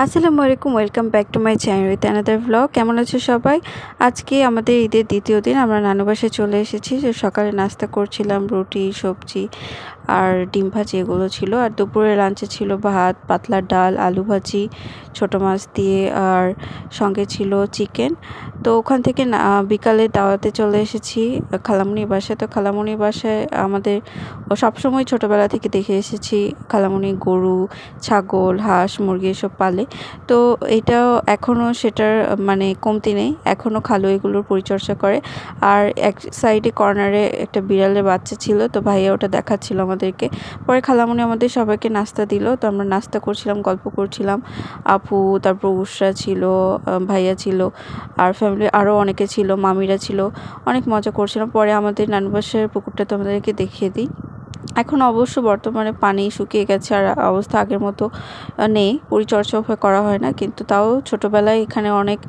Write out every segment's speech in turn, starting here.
আসসালামু আলাইকুম, welcome back to my channel with another blog. কেমন আছো সবাই? আজকে আমাদের ঈদের দ্বিতীয় দিন, আমরা নানু বাসায় চলে এসেছি। সকালে নাস্তা করছিলাম, রুটি, সবজি আর ডিম ভাজি এগুলো ছিল। আর দুপুরে লাঞ্চে ছিল ভাত, পাতলা ডাল, আলু ভাজি, ছোটো মাছ দিয়ে, আর সঙ্গে ছিল চিকেন তো ওখান থেকে না, বিকালে দাওয়াতে চলে এসেছি। খালামুনির বাসায়। তো খালামুনির বাসায় আমাদের সবসময় ছোটোবেলা থেকে দেখে এসেছি। খালামুনি গরু, ছাগল, হাঁস, মুরগি এসব পালে। তো এটাও এখনও সেটার মানে কমতি নেই। এখনও খালু এগুলোর পরিচর্যা করে। আর এক সাইডে কর্নারে একটা বিড়ালের বাচ্চা ছিল। তো ভাইয়া ওটা দেখাচ্ছিল আমাদেরকে। পরে খালামুনি আমাদের সবাইকে নাস্তা দিল। তো আমরা নাস্তা করছিলাম, গল্প করছিলাম। আপু, তারপর উষরা ছিল ভাইয়া ছিল, আর ফ্যামিলি আরও অনেকে ছিল, মামিরা ছিল। অনেক মজা করছিলাম। পরে আমাদের নানবাসের পুকুরটা তো আমাদেরকে দেখিয়ে দিই। এখন অবশ্য বর্তমানে পানি শুকিয়ে গেছে আর অবস্থা আগের মতো নেই। পরিচর্যাও করা হয় না, কিন্তু তাও ছোটোবেলায় এখানে অনেক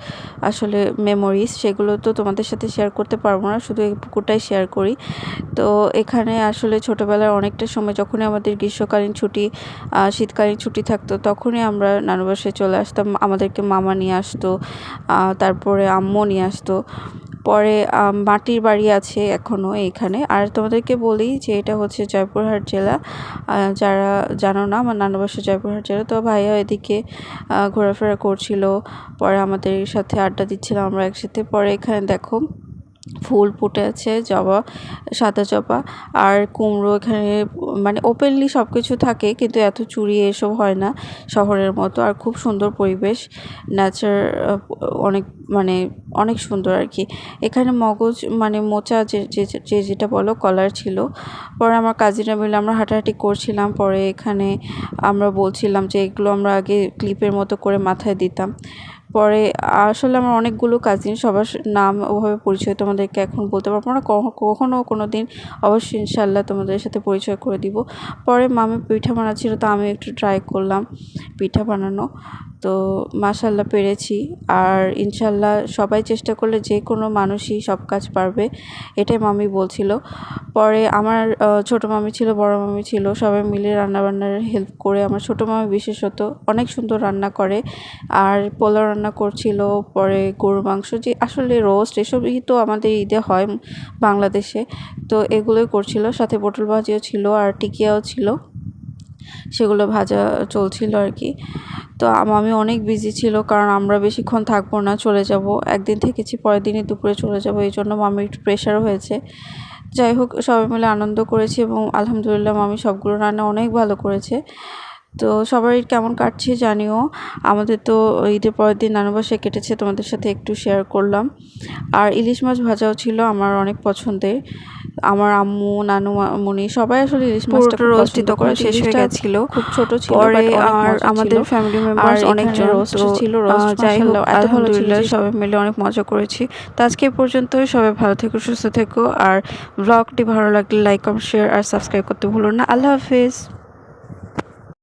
আসলে মেমোরিজ সেগুলো তো তোমাদের সাথে শেয়ার করতে পারব না, শুধু এই পুকুরটাই শেয়ার করি। তো এখানে আসলে ছোটোবেলার অনেকটা সময় যখনই আমাদের গ্রীষ্মকালীন ছুটি শীতকালীন ছুটি থাকতো, তখনই আমরা নানু বাসায় চলে আসতাম, আমাদেরকে মামা নিয়ে আসতো তারপরে আম্মু নিয়ে আসতো। পরে মাটির বাড়ি আছে এখনও এখানে আর তোমাদেরকে বলি যে এটা হচ্ছে জয়পুরহাট জেলা। যারা জানো না, আমার নানা বাসা জয়পুরহাট জেলা। তো ভাইয়া এদিকে ঘোরাফেরা করছিল। পরে আমাদের সাথে আড্ডা দিচ্ছিলাম আমরা একসাথে। পরে এখানে দেখো ফুল ফুটে আছে জবা, সাদা জবা আর কুমড়ো এখানে মানে ওপেনলি সব কিছু থাকে কিন্তু এত চুরি এসব হয় না শহরের মতো আর খুব সুন্দর পরিবেশ। নেচার অনেক মানে অনেক সুন্দর আর কি। এখানে মগজ মানে মোচা যে যে যেটা বলো কলার ছিল। পরে আমার কাজিনরা মিলে আমরা হাঁটাহাঁটি করছিলাম। পরে এখানে আমরা বলছিলাম যে এগুলো আমরা আগে ক্লিপের মতো করে মাথায় দিতাম। পরে আসলে আমার অনেকগুলো কাজিন সবার নাম ওভাবে পরিচয় তোমাদেরকে এখন বলতে পারব না। কখনও কোনো দিন অবশ্যই ইনশাল্লাহ তোমাদের সাথে পরিচয় করে দিব। পরে মামি পিঠা বানাচ্ছিলো, তো আমি একটু ট্রাই করলাম পিঠা বানানো। তো মাশাল্লাহ পেরেছি। আর ইনশাল্লাহ সবাই চেষ্টা করলে যে কোনো মানুষই সব কাজ পারবে, এটাই মামি বলছিল। পরে আমার ছোটো মামি ছিল, বড় মামি ছিল, সবাই মিলে রান্নাবান্নার হেল্প করে আমার ছোটো মামি বিশেষত অনেক সুন্দর রান্না করে। আর পোলাও রান্না করছিল, পরে গরু মাংস যে আসলে রোস্ট এসবই তো আমাদের ঈদে হয় বাংলাদেশে। তো এগুলোই করছিল, সাথে পটল ভাজিও ছিল আর টিকিয়াও ছিল। সেগুলো ভাজা চলছিল আর কি। তো আমি অনেক বিজি ছিল কারণ আমরা বেশিক্ষণ থাকব না, চলে যাব। একদিন থেকেছি, পরের দিনই দুপুরে চলে যাব, এই জন্য মামির একটু প্রেশারও হয়েছে। যাই হোক, সবাই মিলে আনন্দ করেছি এবং আলহামদুলিল্লাহ মামি সবগুলো রান্না অনেক ভালো করেছে। তো সবারই কেমন কাটছে জানিও। আমাদের তো ঈদের পরের দিন নানু বাসায় কেটেছে তোমাদের সাথে একটু শেয়ার করলাম। আর ইলিশ মাছ ভাজাও ছিল আমার অনেক পছন্দের। আমার আম্মু নানু মুনি সবাই আসলে ইলিশ মাছটা রোস্টিত করে। শেষ হয়ে গেছিল। খুব ছোট ছিল পরে আর আমাদের ফ্যামিলি মেম্বার অনেকজন রোস্ট ছিল যাই হোক আলহামদুলিল্লাহ সবাই মিলে অনেক মজা করেছি। তো আজকে পর্যন্ত সবাই ভালো থেকো সুস্থ থেকো। আর ব্লগটি ভালো লাগলে লাইক কমেন্ট শেয়ার আর সাবস্ক্রাইব করতে ভুলো না। আল্লাহ হাফিজ।